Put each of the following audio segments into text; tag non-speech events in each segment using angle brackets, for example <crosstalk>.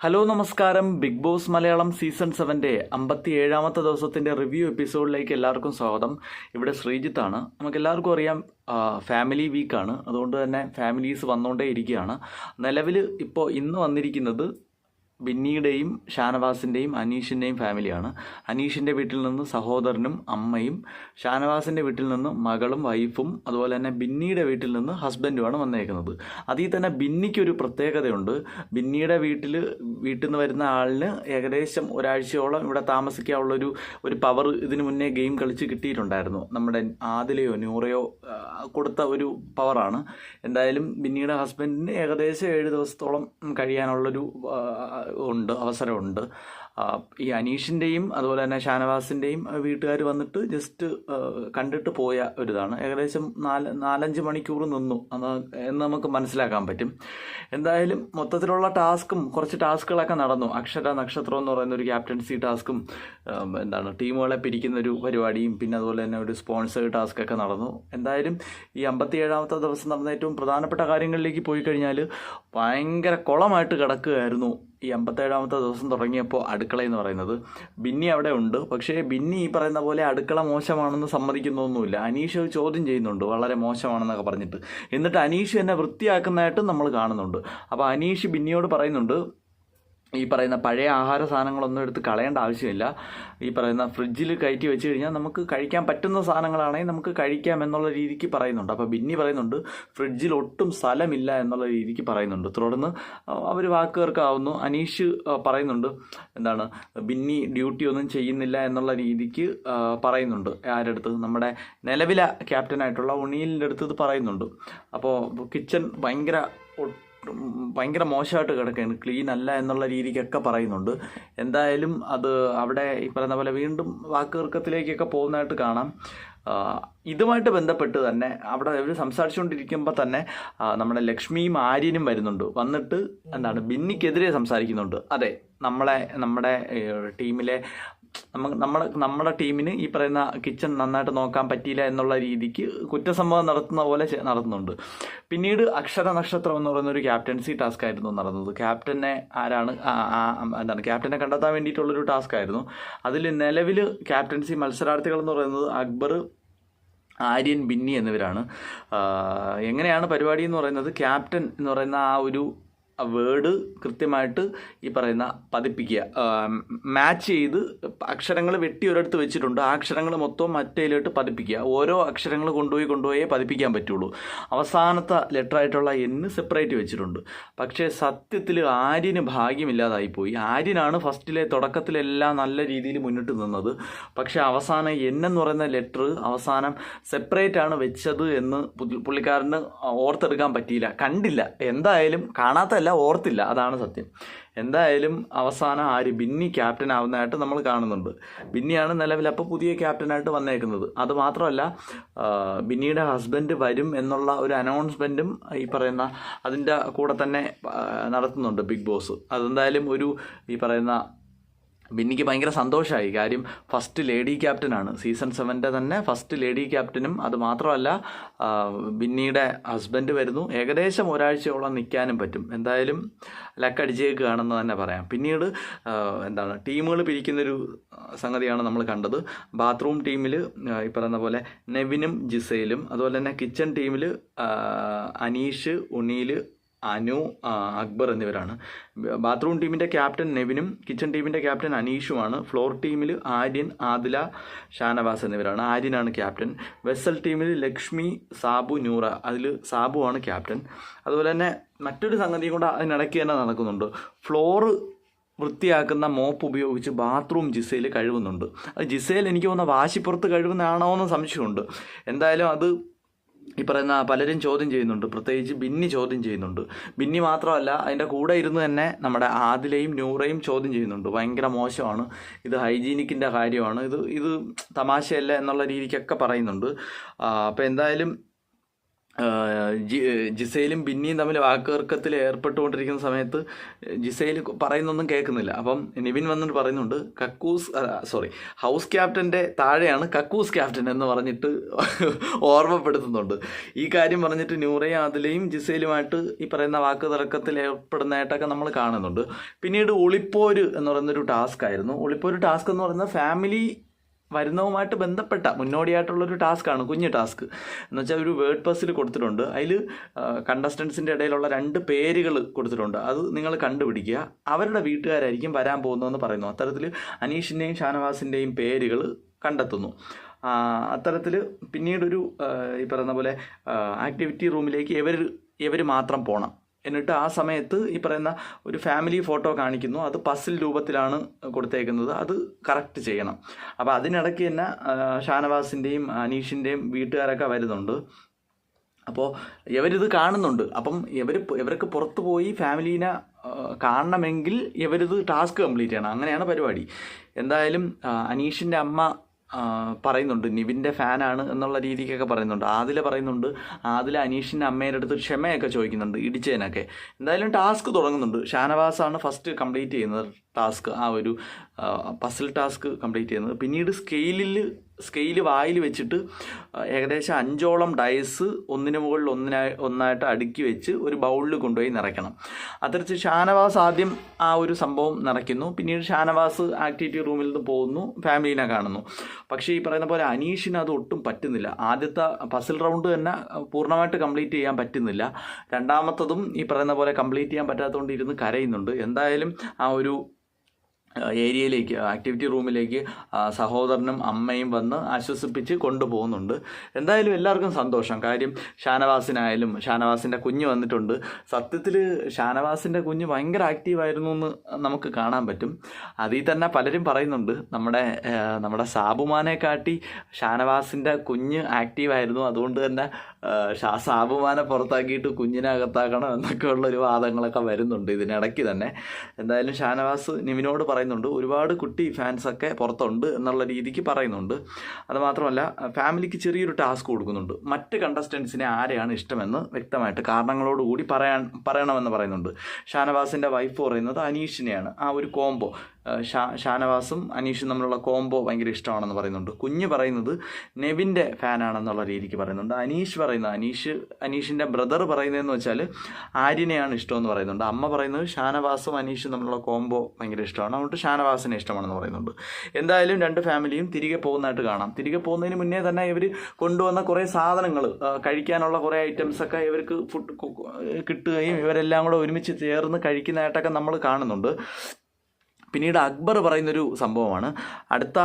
Hello നമസ്കാരം. Bigg Boss Malayalam season സെവന്റെ അമ്പത്തി ഏഴാമത്തെ ദിവസത്തിന്റെ റിവ്യൂ എപ്പിസോഡിലേക്ക് എല്ലാവർക്കും സ്വാഗതം. ഇവിടെ ശ്രീജിത്താണ്. നമുക്ക് എല്ലാവർക്കും അറിയാം ഫാമിലി വീക്കാണ്. അതുകൊണ്ട് തന്നെ ഫാമിലീസ് വന്നുകൊണ്ടേ ഇരിക്കുകയാണ്. നിലവിൽ ഇപ്പോൾ ഇന്ന് വന്നിരിക്കുന്നത് ബിന്നിയുടെയും ഷാനവാസിന്റെയും അനീഷിന്റെയും ഫാമിലിയാണ്. അനീഷിന്റെ വീട്ടിൽ നിന്ന് സഹോദരനും അമ്മയും ഷാനവാസിന്റെ വീട്ടിൽ നിന്ന് മകളും വൈഫും അതുപോലെ തന്നെ ബിന്നിയുടെ വീട്ടിൽ നിന്ന് ഹസ്ബൻഡുമാണ് വന്നേക്കുന്നത്. അതിൽ തന്നെ ബിന്നിക്കൊരു പ്രത്യേകതയുണ്ട്. ബിന്നിയുടെ വീട്ടിൽ വീട്ടിൽ നിന്ന് വരുന്ന ആളിന് ഏകദേശം ഒരാഴ്ചയോളം ഇവിടെ താമസിക്കാനുള്ളൊരു ഒരു പവർ ഇതിനു മുന്നേ ഗെയിം കളിച്ച് കിട്ടിയിട്ടുണ്ടായിരുന്നു. നമ്മുടെ ആദിലയോ ന്യൂറയോ കൊടുത്ത ഒരു പവറാണ് എന്തായാലും ബിന്നിയുടെ ഹസ്ബൻഡിന് ഏകദേശം ഏഴ് ദിവസത്തോളം കഴിയാനുള്ളൊരു ഉണ്ട് അവസരമുണ്ട്. ഈ അനീഷിന്റെയും അതുപോലെ തന്നെ ഷാനവാസിന്റെയും വീട്ടുകാർ വന്നിട്ട് ജസ്റ്റ് കണ്ടിട്ട് പോയ ഒരിതാണ്. ഏകദേശം നാല് നാലഞ്ച് മണിക്കൂർ നിന്നു. എന്ന് നമുക്ക് മനസ്സിലാക്കാൻ പറ്റും. എന്തായാലും മൊത്തത്തിലുള്ള ടാസ്കും കുറച്ച് ടാസ്കുകളൊക്കെ നടന്നു. അക്ഷര നക്ഷത്രം എന്ന് പറയുന്ന ഒരു ക്യാപ്റ്റൻസി ടാസ്കും എന്താണ് ടീമുകളെ പിരിക്കുന്ന ഒരു പരിപാടിയും പിന്നെ അതുപോലെ തന്നെ ഒരു സ്പോൺസർ ടാസ്ക് ഒക്കെ നടന്നു. എന്തായാലും ഈ അമ്പത്തി ഏഴാമത്തെ ദിവസം നടന്ന ഏറ്റവും പ്രധാനപ്പെട്ട കാര്യങ്ങളിലേക്ക് പോയി കഴിഞ്ഞാൽ ഭയങ്കര കുളമായിട്ട് കിടക്കുകയായിരുന്നു. ഈ അമ്പത്തേഴാമത്തെ ദിവസം തുടങ്ങിയപ്പോൾ അടുക്കള എന്ന് പറയുന്നത്. ബിന്നി അവിടെ ഉണ്ട്. പക്ഷേ ബിന്നി ഈ പറയുന്ന പോലെ അടുക്കള മോശമാണെന്ന് സമ്മതിക്കുന്നൊന്നുമില്ല. അനീഷ് ചോദ്യം ചെയ്യുന്നുണ്ട്. വളരെ മോശമാണെന്നൊക്കെ പറഞ്ഞിട്ട്. എന്നിട്ട് അനീഷ് എന്നെ വൃത്തിയാക്കുന്നതായിട്ടും നമ്മൾ കാണുന്നുണ്ട്. അപ്പോൾ അനീഷ് ബിന്നിയോട് പറയുന്നുണ്ട് ഈ പറയുന്ന പഴയ ആഹാര സാധനങ്ങളൊന്നും എടുത്ത് കളയേണ്ട ആവശ്യമില്ല. ഈ പറയുന്ന ഫ്രിഡ്ജിൽ കയറ്റി വെച്ച് കഴിഞ്ഞാൽ നമുക്ക് കഴിക്കാൻ പറ്റുന്ന സാധനങ്ങളാണെങ്കിൽ നമുക്ക് കഴിക്കാം എന്നുള്ള രീതിക്ക് പറയുന്നുണ്ട്. അപ്പോൾ ബിന്നി പറയുന്നുണ്ട് ഫ്രിഡ്ജിൽ ഒട്ടും സ്ഥലമില്ല എന്നുള്ള രീതിക്ക് പറയുന്നുണ്ട്. തുടർന്ന് അവർ വാക്കുകേർക്കാവുന്നു അനീഷ് പറയുന്നുണ്ട് എന്താണ് ബിന്നി ഡ്യൂട്ടി ഒന്നും ചെയ്യുന്നില്ല എന്നുള്ള രീതിക്ക് പറയുന്നുണ്ട്. ആരുടെ അടുത്ത്? നമ്മുടെ നിലവിലെ ക്യാപ്റ്റനായിട്ടുള്ള ഉണിയിലിന്റെ അടുത്ത് ഇത് പറയുന്നുണ്ട്. അപ്പോൾ കിച്ചൺ ഭയങ്കര ഭയങ്കര മോശമായിട്ട് കിടക്കുകയാണ്. ക്ലീൻ അല്ല എന്നുള്ള രീതിക്കൊക്കെ പറയുന്നുണ്ട്. എന്തായാലും അത് അവിടെ ഈ പറയുന്ന പോലെ വീണ്ടും വാക്കുതർക്കത്തിലേക്കൊക്കെ പോകുന്നതായിട്ട് കാണാം. ഇതുമായിട്ട് ബന്ധപ്പെട്ട് തന്നെ അവിടെ ഇവർ സംസാരിച്ചുകൊണ്ടിരിക്കുമ്പോൾ തന്നെ നമ്മുടെ ലക്ഷ്മിയും ആര്യനും വരുന്നുണ്ട്. വന്നിട്ട് എന്താണ് ബിന്നിക്കെതിരെ സംസാരിക്കുന്നുണ്ട്. അതെ നമ്മളെ നമ്മുടെ ടീമിലെ നമുക്ക് നമ്മുടെ നമ്മുടെ ടീമിന് ഈ പറയുന്ന കിച്ചൺ നന്നായിട്ട് നോക്കാൻ പറ്റിയില്ല എന്നുള്ള രീതിക്ക് കുറ്റസംഭവം നടത്തുന്ന പോലെ നടത്തുന്നുണ്ട്. പിന്നീട് അക്ഷര നക്ഷത്രം എന്ന് പറയുന്ന ഒരു ക്യാപ്റ്റൻസി ടാസ്ക് ആയിരുന്നു നടന്നത്. ക്യാപ്റ്റനെ ആരാണ് എന്താണ് ക്യാപ്റ്റനെ കണ്ടെത്താൻ വേണ്ടിയിട്ടുള്ളൊരു ടാസ്ക് ആയിരുന്നു. അതിൽ നിലവിൽ ക്യാപ്റ്റൻസി മത്സരാർത്ഥികൾ എന്ന് പറയുന്നത് അക്ബർ ആര്യൻ ബിന്നി എന്നിവരാണ്. എങ്ങനെയാണ് പരിപാടി എന്ന് പറയുന്നത്? ക്യാപ്റ്റൻ എന്ന് പറയുന്ന ആ ഒരു വേർഡ് കൃത്യമായിട്ട് ഈ പറയുന്ന പതിപ്പിക്കുക. മാച്ച് ചെയ്ത് അക്ഷരങ്ങൾ വെട്ടി ഒരിടത്ത് വെച്ചിട്ടുണ്ട്. ആ അക്ഷരങ്ങൾ മൊത്തം മറ്റേലോട്ട് പതിപ്പിക്കുക. ഓരോ അക്ഷരങ്ങൾ കൊണ്ടുപോയി കൊണ്ടുപോയേ പതിപ്പിക്കാൻ പറ്റുള്ളൂ. അവസാനത്തെ ലെറ്ററായിട്ടുള്ള എന്ന് സെപ്പറേറ്റ് വെച്ചിട്ടുണ്ട്. പക്ഷേ സത്യത്തിൽ ആര്യന് ഭാഗ്യമില്ലാതായിപ്പോയി ആര്യനാണ് ഫസ്റ്റിലെ തുടക്കത്തിലെല്ലാം നല്ല രീതിയിൽ മുന്നിട്ട് നിന്നത്. പക്ഷേ അവസാനം എന്നെന്ന് എന്ന് പറയുന്ന ലെറ്റർ അവസാനം സെപ്പറേറ്റ് ആണ് വെച്ചത് എന്ന് പുള്ളി- പുള്ളിക്കാരന് ഓർത്തെടുക്കാൻ പറ്റിയില്ല. കണ്ടില്ല. എന്തായാലും കാണാത്തല്ല ഓർത്തില്ല. അതാണ് സത്യം. എന്തായാലും അവസാനം ആര്? ബിന്നി ക്യാപ്റ്റൻ ആവുന്നതായിട്ട് നമ്മൾ കാണുന്നുണ്ട്. ബിന്നിയാണ് നിലവിൽ അപ്പോൾ പുതിയ ക്യാപ്റ്റനായിട്ട് വന്നേക്കുന്നത്. അത് മാത്രമല്ല ബിന്നിയുടെ ഹസ്ബൻഡ് വരും എന്നുള്ള ഒരു അനൗൺസ്മെന്റും ഈ പറയുന്ന അതിന്റെ കൂടെ തന്നെ നടത്തുന്നുണ്ട് ബിഗ് ബോസ്. അതെന്തായാലും ഒരു ഈ പറയുന്ന ബിന്നിക്ക് ഭയങ്കര സന്തോഷമായി കാര്യം ഫസ്റ്റ് ലേഡി ക്യാപ്റ്റനാണ് സീസൺ സെവന്റെ തന്നെ ഫസ്റ്റ് ലേഡി ക്യാപ്റ്റനും അത് മാത്രമല്ല ബിന്നിയുടെ ഹസ്ബൻഡ് വരുന്നു. ഏകദേശം ഒരാഴ്ചയോളം നിൽക്കാനും പറ്റും. എന്തായാലും ലക്കടിച്ചേക്കുകയാണെന്ന് തന്നെ പറയാം. പിന്നീട് എന്താണ് ടീമുകൾ പിരിക്കുന്നൊരു സംഗതിയാണ് നമ്മൾ കണ്ടത്. ബാത്റൂം ടീമിൽ ഈ പറയുന്ന പോലെ നെവിനും ജിസയിലും അതുപോലെ തന്നെ കിച്ചൺ ടീമിൽ അനീഷ് ഉണ്ണീൽ അനു അക്ബർ എന്നിവരാണ്. ബാത്റൂം ടീമിന്റെ ക്യാപ്റ്റൻ നെവിനും കിച്ചൺ ടീമിന്റെ ക്യാപ്റ്റൻ അനീഷുമാണ്. ഫ്ലോർ ടീമിൽ ആര്യൻ ആദില ഷാനവാസ് എന്നിവരാണ്. ആര്യനാണ് ക്യാപ്റ്റൻ. വെസൽ ടീമിൽ ലക്ഷ്മി സാബു നൂറ. അതിൽ സാബു ആണ് ക്യാപ്റ്റൻ. അതുപോലെ തന്നെ മറ്റൊരു സംഗതി കൂടെ അതിനിടയ്ക്ക് തന്നെ നടക്കുന്നുണ്ട്. ഫ്ലോറ് വൃത്തിയാക്കുന്ന മോപ്പ് ഉപയോഗിച്ച് ബാത്റൂം ജിസയിൽ കഴുകുന്നുണ്ട്. അത് ജിസയിൽ എനിക്ക് തോന്നുന്ന വാശിപ്പുറത്ത് കഴുകുന്നതാണോ എന്ന് സംശയമുണ്ട്. എന്തായാലും അത് ഈ പറയുന്ന പലരും ചോദ്യം ചെയ്യുന്നുണ്ട്. പ്രത്യേകിച്ച് ബിന്നി ചോദ്യം ചെയ്യുന്നുണ്ട്. ബിന്നി മാത്രമല്ല അതിന്റെ കൂടെ ഇരുന്ന് തന്നെ നമ്മുടെ ആദിലയും നൂറയും ചോദ്യം ചെയ്യുന്നുണ്ട്. ഭയങ്കര മോശമാണ്. ഇത് ഹൈജീനിക്കിന്റെ കാര്യമാണ്. ഇത് ഇത് തമാശയല്ല എന്നുള്ള രീതിക്കൊക്കെ പറയുന്നുണ്ട്. അപ്പോൾ എന്തായാലും ജിസയിലും ബിന്നിയും തമ്മിൽ വാക്കുതർക്കത്തിൽ ഏർപ്പെട്ടുകൊണ്ടിരിക്കുന്ന സമയത്ത് ജിസയിൽ പറയുന്നൊന്നും കേൾക്കുന്നില്ല. അപ്പം നിവിൻ വന്നിട്ട് പറയുന്നുണ്ട് കക്കൂസ് സോറി ഹൗസ് ക്യാപ്റ്റന്റെ താഴെയാണ് കക്കൂസ് ക്യാപ്റ്റൻ എന്ന് പറഞ്ഞിട്ട് <laughs> ഓർമ്മപ്പെടുത്തുന്നുണ്ട്. ഈ കാര്യം പറഞ്ഞിട്ട് നൂറയും അതിലെയും ജിസയിലുമായിട്ട് ഈ പറയുന്ന വാക്കുതർക്കത്തിൽ ഏർപ്പെടുന്നതായിട്ടൊക്കെ നമ്മൾ കാണുന്നുണ്ട്. പിന്നീട് ഒളിപ്പോര് എന്ന് പറയുന്നൊരു ടാസ്ക് ആയിരുന്നു. ഒളിപ്പോര് ടാസ്ക് എന്ന് പറയുന്നത് ഫാമിലി വരുന്നതുമായിട്ട് ബന്ധപ്പെട്ട മുന്നോടിയായിട്ടുള്ളൊരു ടാസ്ക്കാണ് കുഞ്ഞ് ടാസ്ക്. എന്ന് വെച്ചാൽ ഒരു വേർഡ് പസിൽ കൊടുത്തിട്ടുണ്ട്. അതിൽ കണ്ടസ്റ്റൻസിന്റെ ഇടയിലുള്ള രണ്ട് പേരുകൾ കൊടുത്തിട്ടുണ്ട്. അത് നിങ്ങൾ കണ്ടുപിടിക്കുക. അവരുടെ വീട്ടുകാരായിരിക്കും വരാൻ പോകുന്നതെന്ന് പറയുന്നു. അത്തരത്തിൽ അനീഷിന്റെയും ഷാനവാസിന്റെയും പേരുകൾ കണ്ടെത്തുന്നു. അത്തരത്തിൽ പിന്നീടൊരു ഈ പറയുന്ന പോലെ ആക്ടിവിറ്റി റൂമിലേക്ക് ഇവർ ഇവർ മാത്രം പോകണം എന്നിട്ട് ആ സമയത്ത് ഈ പറയുന്ന ഒരു ഫാമിലി ഫോട്ടോ കാണിക്കുന്നു. അത് പസിൽ രൂപത്തിലാണ് കൊടുത്തേക്കുന്നത്. അത് കറക്റ്റ് ചെയ്യണം. അപ്പോൾ അതിനിടയ്ക്ക് തന്നെ ഷാനവാസിന്റെയും അനീഷിന്റെയും വീട്ടുകാരൊക്കെ വരുന്നുണ്ട്. അപ്പോൾ ഇവരിത് കാണുന്നുണ്ട്. അപ്പം ഇവർ ഇവർക്ക് പുറത്ത് പോയി ഫാമിലീനെ കാണണമെങ്കിൽ ഇവരിത് ടാസ്ക് കംപ്ലീറ്റ് ചെയ്യണം. അങ്ങനെയാണ് പരിപാടി. എന്തായാലും അനീഷിന്റെ അമ്മ പറയുന്നുണ്ട്. നിവിന്റെ ഫാനാണ് എന്നുള്ള രീതിക്കൊക്കെ പറയുന്നുണ്ട്. ആദില പറയുന്നുണ്ട് ആദില അനീഷിന്റെ അമ്മയുടെ അടുത്ത് ക്ഷമയൊക്കെ ചോദിക്കുന്നുണ്ട് ഇടിച്ചതിനൊക്കെ എന്തായാലും ടാസ്ക് തുടങ്ങുന്നുണ്ട്. ഷാനവാസാണ് ഫസ്റ്റ് കംപ്ലീറ്റ് ചെയ്യുന്നത്. ടാസ്ക് ആ ഒരു പസിൽ ടാസ്ക് കംപ്ലീറ്റ് ചെയ്യുന്നത്. പിന്നീട് സ്കെയിലിൽ സ്കെയിൽ വായിൽ വെച്ചിട്ട് ഏകദേശം അഞ്ചോളം ഡയസ് ഒന്നിന് മുകളിൽ ഒന്നിനായി ഒന്നായിട്ട് അടുക്കി വെച്ച് ഒരു ബൗളിൽ കൊണ്ടുപോയി നിറയ്ക്കണം. അത്തരത്തിൽ ഷാനവാസ് ആദ്യം ആ ഒരു സംഭവം നിറയ്ക്കുന്നു. പിന്നീട് ഷാനവാസ് ആക്ടിവിറ്റി റൂമിൽ നിന്ന് പോകുന്നു ഫാമിലീനെ കാണുന്നു. പക്ഷേ ഈ പറയുന്ന പോലെ അനീഷിന് അത് ഒട്ടും പറ്റുന്നില്ല. ആദ്യത്തെ പസിൽ റൗണ്ട് തന്നെ പൂർണമായിട്ട് കംപ്ലീറ്റ് ചെയ്യാൻ പറ്റുന്നില്ല. രണ്ടാമത്തതും ഈ പറയുന്ന പോലെ കംപ്ലീറ്റ് ചെയ്യാൻ പറ്റാത്തതുകൊണ്ട് ഇരുന്ന് കരയുന്നുണ്ട്. എന്തായാലും ആ ഒരു ഏരിയയിലേക്ക് ആക്ടിവിറ്റി റൂമിലേക്ക് സഹോദരനും അമ്മയും വന്ന് ആശ്വസിപ്പിച്ച് കൊണ്ടുപോകുന്നുണ്ട്. എന്തായാലും എല്ലാവർക്കും സന്തോഷം. കാര്യം ഷാനവാസിനായാലും ഷാനവാസിന്റെ കുഞ്ഞ് വന്നിട്ടുണ്ട്. സത്യത്തിൽ ഷാനവാസിന്റെ കുഞ്ഞ് ഭയങ്കര ആക്റ്റീവായിരുന്നു എന്ന് നമുക്ക് കാണാൻ പറ്റും. അതിൽ തന്നെ പലരും പറയുന്നുണ്ട് നമ്മുടെ നമ്മുടെ സാബുമാനെ കാട്ടി ഷാനവാസിന്റെ കുഞ്ഞ് ആക്റ്റീവായിരുന്നു അതുകൊണ്ട് തന്നെ സാബുമാനെ പുറത്താക്കിയിട്ട് കുഞ്ഞിനെ അകത്താക്കണം എന്നൊക്കെ ഉള്ളൊരു വാദങ്ങളൊക്കെ വരുന്നുണ്ട് ഇതിനിടയ്ക്ക് തന്നെ. എന്തായാലും ഷാനവാസ് നിവിനോട് പറയുന്നുണ്ട് ഒരുപാട് കുട്ടി ഫാൻസൊക്കെ പുറത്തുണ്ട് എന്നുള്ള രീതിക്ക് പറയുന്നുണ്ട്. അതുമാത്രമല്ല ഫാമിലിക്ക് ചെറിയൊരു ടാസ്ക് കൊടുക്കുന്നുണ്ട്. മറ്റ് കണ്ടസ്റ്റൻസിനെ ആരെയാണ് ഇഷ്ടമെന്ന് വ്യക്തമായിട്ട് കാരണങ്ങളോടുകൂടി പറയാൻ പറയണമെന്ന് പറയുന്നുണ്ട്. ഷാനവാസിന്റെ വൈഫ് പറയുന്നത് അനീഷിനെയാണ്. ആ ഒരു കോംബോ. ഷാ ഷാനവാസും അനീഷും തമ്മിലുള്ള കോംബോ ഭയങ്കര ഇഷ്ടമാണെന്ന് പറയുന്നുണ്ട്. കുഞ്ഞ് പറയുന്നത് നെവിന്റെ ഫാനാണെന്നുള്ള രീതിക്ക് പറയുന്നുണ്ട്. അനീഷ് പറയുന്നത് അനീഷ് അനീഷിന്റെ ബ്രദർ പറയുന്നതെന്ന് വെച്ചാൽ ആര്യനെയാണ് ഇഷ്ടമെന്ന് പറയുന്നുണ്ട്. അമ്മ പറയുന്നത് ഷാനവാസും അനീഷും തമ്മിലുള്ള കോംബോ ഭയങ്കര ഇഷ്ടമാണ്. അതുകൊണ്ട് ഷാനവാസിനെ ഇഷ്ടമാണെന്ന് പറയുന്നുണ്ട്. എന്തായാലും രണ്ട് ഫാമിലിയും തിരികെ പോകുന്നതായിട്ട് കാണാം. തിരികെ പോകുന്നതിന് മുന്നേ തന്നെ ഇവർ കൊണ്ടുവന്ന കുറേ സാധനങ്ങൾ കഴിക്കാനുള്ള കുറേ ഐറ്റംസൊക്കെ ഇവർക്ക് ഫുഡ് കിട്ടുകയും ഇവരെല്ലാം കൂടെ ഒരുമിച്ച് ചേർന്ന് കഴിക്കുന്നതായിട്ടൊക്കെ നമ്മൾ കാണുന്നുണ്ട്. പിന്നീട് അക്ബർ പറയുന്നൊരു സംഭവമാണ്. അടുത്ത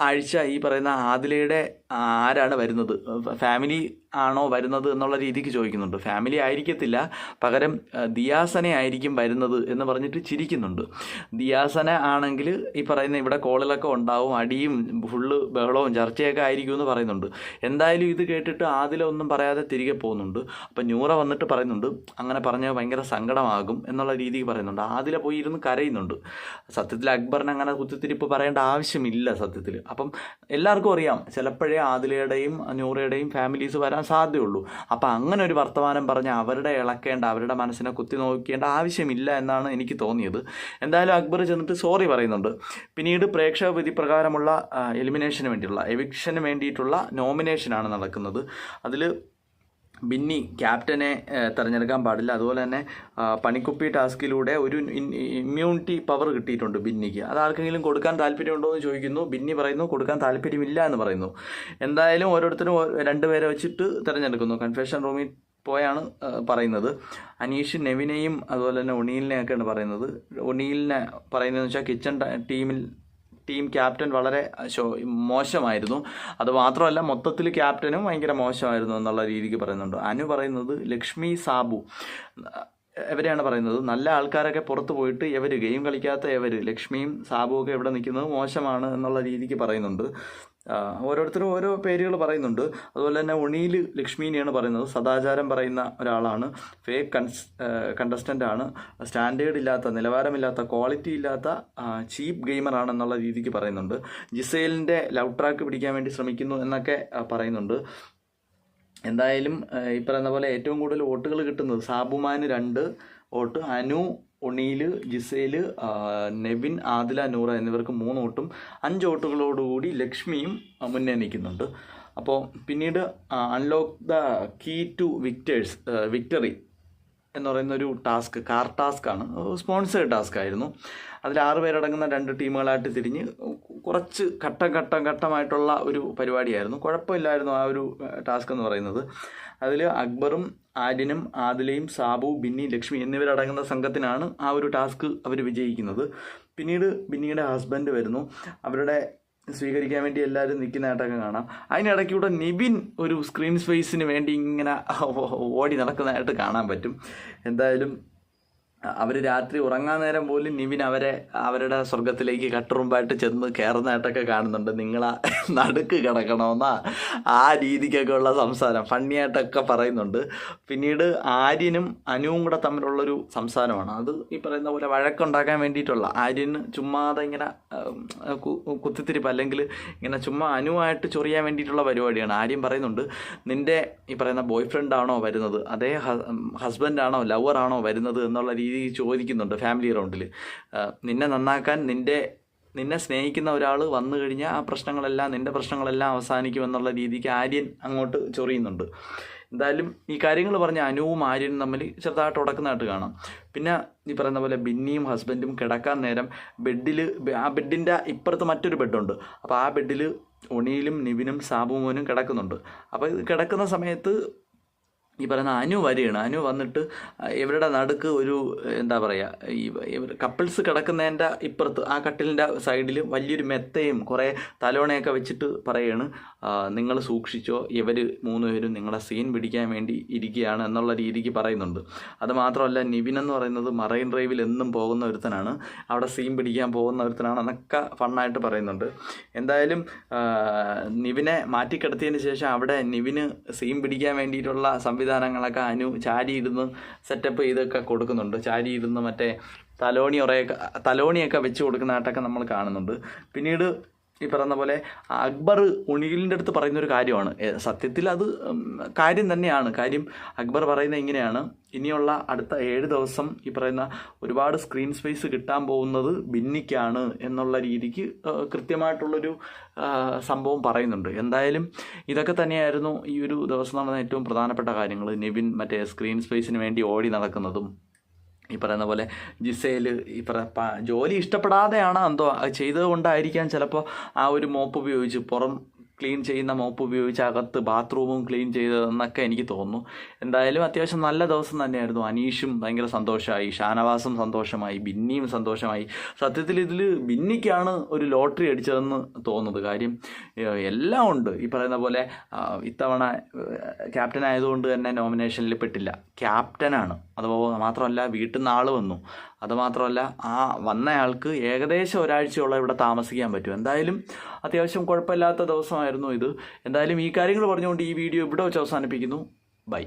ആഴ്ച ഈ പറയുന്ന ആദിലയുടെ ആരാണ് വരുന്നത്? ഫാമിലി ആണോ വരുന്നത് എന്നുള്ള രീതിക്ക് ചോദിക്കുന്നുണ്ട്. ഫാമിലി ആയിരിക്കത്തില്ല. പകരം ദിയാസന ആയിരിക്കും വരുന്നത് എന്ന് പറഞ്ഞിട്ട് ചിരിക്കുന്നുണ്ട്. ദിയാസന ആണെങ്കിൽ ഈ പറയുന്ന ഇവിടെ കോളിലൊക്കെ ഉണ്ടാവും അടിയും ഫുള്ള് ബഹളവും ചർച്ചയൊക്കെ ആയിരിക്കും എന്ന് പറയുന്നുണ്ട്. എന്തായാലും ഇത് കേട്ടിട്ട് ആദില ഒന്നും പറയാതെ തിരികെ പോകുന്നുണ്ട്. അപ്പം ന്യൂറ വന്നിട്ട് പറയുന്നുണ്ട് അങ്ങനെ പറഞ്ഞാൽ ഭയങ്കര സങ്കടമാകും എന്നുള്ള രീതിക്ക് പറയുന്നുണ്ട്. ആദില പോയി ഇരുന്ന് കരയുന്നുണ്ട്. സത്യത്തിൽ അക്ബറിന് അങ്ങനെ കുത്തിത്തിരിപ്പ് പറയേണ്ട ആവശ്യമില്ല സത്യത്തിൽ. അപ്പം എല്ലാവർക്കും അറിയാം ചിലപ്പോഴേ ആദിലയുടെയും ന്യൂറയുടെയും ഫാമിലീസ് വരാൻ സാധ്യതയുള്ളൂ. അപ്പോൾ അങ്ങനെ ഒരു വർത്തമാനം പറഞ്ഞ് അവരുടെ ഇളക്കേണ്ട അവരുടെ മനസ്സിനെ കുത്തി നോക്കേണ്ട ആവശ്യമില്ല എന്നാണ് എനിക്ക് തോന്നിയത്. എന്തായാലും അക്ബർ ചെന്നിട്ട് സോറി പറയുന്നുണ്ട്. പിന്നീട് പ്രേക്ഷക വിധി പ്രകാരമുള്ള എലിമിനേഷന് വേണ്ടിയുള്ള എവിക്ഷന് വേണ്ടിയിട്ടുള്ള നോമിനേഷനാണ് നടക്കുന്നത്. അതിൽ ബിന്നി ക്യാപ്റ്റനെ തിരഞ്ഞെടുക്കാൻ പാടില്ല. അതുപോലെ തന്നെ പണിക്കുപ്പി ടാസ്കിലൂടെ ഒരു ഇമ്മ്യൂണിറ്റി പവർ കിട്ടിയിട്ടുണ്ട് ബിന്നിക്ക്. അത് ആർക്കെങ്കിലും കൊടുക്കാൻ താല്പര്യമുണ്ടോ എന്ന് ചോദിക്കുന്നു. ബിന്നി പറയുന്നു കൊടുക്കാൻ താല്പര്യമില്ല എന്ന് പറയുന്നു. എന്തായാലും ഓരോരുത്തരും രണ്ട് രണ്ടുപേരെ വെച്ചിട്ട് തിരഞ്ഞെടുക്കുന്നു. കൺഫെഷൻ റൂമിൽ പോയാണ് പറയുന്നത്. അനീഷ് നെവിനെയും അതുപോലെ തന്നെ ഒണീലിനെയൊക്കെയാണ് പറയുന്നത്. ഒണീലിനെ പറയുന്നതെന്ന് വെച്ചാൽ കിച്ചൺ ടീമിൽ ടീം ക്യാപ്റ്റൻ വളരെ മോശമായിരുന്നു. അത് മാത്രമല്ല മൊത്തത്തിൽ ക്യാപ്റ്റനും ഭയങ്കര മോശമായിരുന്നു എന്നുള്ള രീതിക്ക് പറയുന്നുണ്ട്. അനു പറയുന്നത് ലക്ഷ്മി സാബു. എവരെയാണ് പറയുന്നത്? നല്ല ആൾക്കാരൊക്കെ പുറത്ത് പോയിട്ട് എവർ ഗെയിം കളിക്കാത്ത എവർ ലക്ഷ്മിയും സാബുവും ഒക്കെ ഇവിടെ നിൽക്കുന്നത് മോശമാണ് എന്നുള്ള രീതിക്ക് പറയുന്നുണ്ട്. ഓരോരുത്തരും ഓരോ പേരുകൾ പറയുന്നുണ്ട്. അതുപോലെ തന്നെ ഉണിയിൽ ലക്ഷ്മീനെയാണ് പറയുന്നത്. സദാചാരം പറയുന്ന ഒരാളാണ്. ഫേക്ക് കൺസ് കണ്ടസ്റ്റന്റ് ആണ്. സ്റ്റാൻഡേർഡ് ഇല്ലാത്ത നിലവാരമില്ലാത്ത ക്വാളിറ്റി ഇല്ലാത്ത ചീപ്പ് ഗെയിമർ ആണെന്നുള്ള രീതിക്ക് പറയുന്നുണ്ട്. ജിസൈലിന്റെ ലവ് ട്രാക്ക് പിടിക്കാൻ വേണ്ടി ശ്രമിക്കുന്നു എന്നൊക്കെ പറയുന്നുണ്ട്. എന്തായാലും ഈ പറയുന്ന പോലെ ഏറ്റവും കൂടുതൽ വോട്ടുകൾ കിട്ടുന്നത് സാബുമാന് രണ്ട് വോട്ട് അനു ഒണീൽ ജിസേൽ നെവിൻ ആദില നൂറ എന്നിവർക്ക് മൂന്ന് വോട്ടും അഞ്ച് വോട്ടുകളോടുകൂടി ലക്ഷ്മിയും മുന്നേ നിൽക്കുന്നുണ്ട് അപ്പോൾ പിന്നീട് unlock the key to victors victory എന്ന് പറയുന്ന ഒരു ടാസ്ക് കാർ ടാസ്ക് ആണ് സ്പോൺസേഡ് ടാസ്ക് ആയിരുന്നു അതിൽ ആറ് പേരടങ്ങുന്ന രണ്ട് ടീമുകളായിട്ട് തിരിഞ്ഞ് കുറച്ച് ഘട്ടം ഘട്ടം ഘട്ടമായിട്ടുള്ള ഒരു പരിപാടിയായിരുന്നു. കുഴപ്പമില്ലായിരുന്നു ആ ഒരു ടാസ്ക് എന്ന് പറയുന്നത്. അതിൽ അക്ബറും ആര്യനും ആദിലയും സാബു ബിന്നി ലക്ഷ്മി എന്നിവരടങ്ങുന്ന സംഘത്തിനാണ് ആ ഒരു ടാസ്ക് അവർ വിജയിക്കുന്നത്. പിന്നീട് ബിന്നിയുടെ ഹസ്ബൻഡ് വരുന്നു. അവരുടെ സ്വീകരിക്കാൻ വേണ്ടി എല്ലാവരും നിൽക്കുന്നതായിട്ടൊക്കെ കാണാം. അതിനിടയ്ക്ക് ഇവിടെ നിബിൻ ഒരു സ്ക്രീൻ സ്പേസിന് വേണ്ടി ഇങ്ങനെ ഓടി നടക്കുന്നതായിട്ട് കാണാൻ പറ്റും. എന്തായാലും അവർ രാത്രി ഉറങ്ങാൻ നേരം പോലും നിവിൻ അവരെ അവരുടെ സ്വർഗത്തിലേക്ക് കട്ടുറുമ്പായിട്ട് ചെന്ന് കയറുന്നതായിട്ടൊക്കെ കാണുന്നുണ്ട്. നിങ്ങളാ <laughs> നടുക്ക് കിടക്കണമെന്നാ ആ രീതിക്കൊക്കെ ഉള്ള സംസാരം ഫണ്ണിയായിട്ടൊക്കെ പറയുന്നുണ്ട്. പിന്നീട് ആര്യനും അനുവും കൂടെ തമ്മിലുള്ളൊരു സംസാരമാണ്. അത് ഈ പറയുന്ന പോലെ വഴക്കുണ്ടാക്കാൻ വേണ്ടിയിട്ടുള്ള ആര്യന് ചുമ്മാതെ ഇങ്ങനെ കുത്തിത്തിരിപ്പ് അല്ലെങ്കിൽ ഇങ്ങനെ ചുമ്മാ അനുവായിട്ട് ചൊറിയാൻ വേണ്ടിയിട്ടുള്ള പരിപാടിയാണ്. ആര്യം പറയുന്നുണ്ട് നിന്റെ ഈ പറയുന്ന ബോയ് ഫ്രണ്ട് ആണോ വരുന്നത്? അതേ ഹസ്ബൻഡ് ആണോ ലവർ ആണോ വരുന്നത്? എന്നുള്ള രീതിയിൽ ചോദിക്കുന്നുണ്ട് ഫാമിലി റൗണ്ടിൽ നിന്നെ നന്നാക്കാൻ നിന്റെ നിന്നെ സ്നേഹിക്കുന്ന ഒരാൾ വന്നു കഴിഞ്ഞാൽ ആ പ്രശ്നങ്ങളെല്ലാം നിന്റെ പ്രശ്നങ്ങളെല്ലാം അവസാനിക്കും എന്നുള്ള രീതിക്ക് ആര്യൻ അങ്ങോട്ട് ചൊറിയുന്നുണ്ട്. എന്തായാലും ഈ കാര്യങ്ങൾ പറഞ്ഞ അനുവും ആര്യനും തമ്മിൽ ചെറുതായിട്ട് ഉടക്കുന്നതായിട്ട് കാണാം. പിന്നെ ഈ പറയുന്ന പോലെ ബിന്നിയും ഹസ്ബൻഡും കിടക്കാൻ നേരം ബെഡിൽ ആ ബെഡിന്റെ ഇപ്പുറത്ത് മറ്റൊരു ബെഡുണ്ട് അപ്പോൾ ആ ബെഡിൽ ഒണിയിലും നിവിനും സാബുമോനും കിടക്കുന്നുണ്ട്. അപ്പോൾ ഇത് കിടക്കുന്ന സമയത്ത് ഈ പറയുന്ന അനു വരികയാണ്. അനു വന്നിട്ട് ഇവരുടെ നടുക്ക് ഒരു എന്താ പറയുക ഈ കപ്പിൾസ് കിടക്കുന്നതിന്റെ ഇപ്പുറത്ത് ആ കട്ടിലിന്റെ സൈഡിൽ വലിയൊരു മെത്തയും കുറേ തലോണയൊക്കെ വെച്ചിട്ട് പറയുകയാണ് നിങ്ങൾ സൂക്ഷിച്ചോ ഇവർ മൂന്ന് പേരും നിങ്ങളെ സീൻ പിടിക്കാൻ വേണ്ടി ഇരിക്കുകയാണ് എന്നുള്ള രീതിക്ക് പറയുന്നുണ്ട്. അത് മാത്രമല്ല നിവിൻ എന്ന് പറയുന്നത് മറൈൻ ഡ്രൈവിൽ എന്നും പോകുന്ന ഒരുത്തനാണ്. അവിടെ സീൻ പിടിക്കാൻ പോകുന്ന ഒരുത്തനാണ് എന്നൊക്കെ ഫണ്ണായിട്ട് പറയുന്നുണ്ട്. എന്തായാലും നിവിനെ മാറ്റിക്കിടത്തിയതിന് ശേഷം അവിടെ നിവിന് സീൻ പിടിക്കാൻ വേണ്ടിയിട്ടുള്ള സംവിധാനങ്ങളൊക്കെ അനു ചാരിയിരുന്ന് സെറ്റപ്പ് ചെയ്തൊക്കെ കൊടുക്കുന്നുണ്ട്. ചാരിയിരുന്ന് മറ്റേ തലോണി ഉറയൊക്കെ തലോണിയൊക്കെ വെച്ച് കൊടുക്കുന്നതായിട്ടൊക്കെ നമ്മൾ കാണുന്നുണ്ട്. പിന്നീട് ഈ പറയുന്ന പോലെ അക്ബർ ഉണിയിലിന്റെ അടുത്ത് പറയുന്ന ഒരു കാര്യമാണ് സത്യത്തിൽ അത് കാര്യം തന്നെയാണ്. കാര്യം അക്ബർ പറയുന്നത് ഇങ്ങനെയാണ്. ഇനിയുള്ള അടുത്ത ഏഴ് ദിവസം ഈ പറയുന്ന ഒരുപാട് സ്ക്രീൻ സ്പേസ് കിട്ടാൻ പോകുന്നത് ബിന്നിക്കാണ് എന്നുള്ള രീതിക്ക് കൃത്യമായിട്ടുള്ളൊരു സംഭവം പറയുന്നുണ്ട്. എന്തായാലും ഇതൊക്കെ തന്നെയായിരുന്നു ഈ ഒരു ദിവസം നടന്ന ഏറ്റവും പ്രധാനപ്പെട്ട കാര്യങ്ങൾ നിവിൻ മറ്റേ സ്ക്രീൻ സ്പേസിന് വേണ്ടി ഓടി നടക്കുന്നതും. ഈ പറയുന്ന പോലെ ജിസേൽ ഈ പറ ജോലി ഇഷ്ടപ്പെടാതെയാണ് എന്തോ ചെയ്തത് കൊണ്ടായിരിക്കാം ചിലപ്പോൾ ആ ഒരു മോപ്പ് ഉപയോഗിച്ച് പുറം ക്ലീൻ ചെയ്യുന്ന മോപ്പ് ഉപയോഗിച്ച് അകത്ത് ബാത്റൂമും ക്ലീൻ ചെയ്തതെന്നൊക്കെ എനിക്ക് തോന്നുന്നു. എന്തായാലും അത്യാവശ്യം നല്ല ദിവസം തന്നെയായിരുന്നു. അനീഷും ഭയങ്കര സന്തോഷമായി ഷാനവാസും സന്തോഷമായി ബിന്നിയും സന്തോഷമായി. സത്യത്തിൽ ഇതിൽ ബിന്നിക്കാണ് ഒരു ലോട്ടറി അടിച്ചതെന്ന് തോന്നുന്നത്. കാര്യം എല്ലാം ഉണ്ട്. ഈ പറയുന്ന പോലെ ഇത്തവണ ക്യാപ്റ്റൻ ആയതുകൊണ്ട് തന്നെ നോമിനേഷനിൽ പെട്ടില്ല. ക്യാപ്റ്റനാണ് അതുപോലെ മാത്രമല്ല വീട്ടിൽ നിന്ന് ആൾ വന്നു. അതുമാത്രമല്ല ആ വന്നയാൾക്ക് ഏകദേശം ഒരാഴ്ചയോളം ഇവിടെ താമസിക്കാൻ പറ്റും. എന്തായാലും അത്യാവശ്യം കുഴപ്പമില്ലാത്ത ദിവസമായിരുന്നു ഇത്. എന്തായാലും ഈ കാര്യങ്ങൾ പറഞ്ഞുകൊണ്ട് ഈ വീഡിയോ ഇവിടെ വെച്ച് അവസാനിപ്പിക്കുന്നു. ബൈ.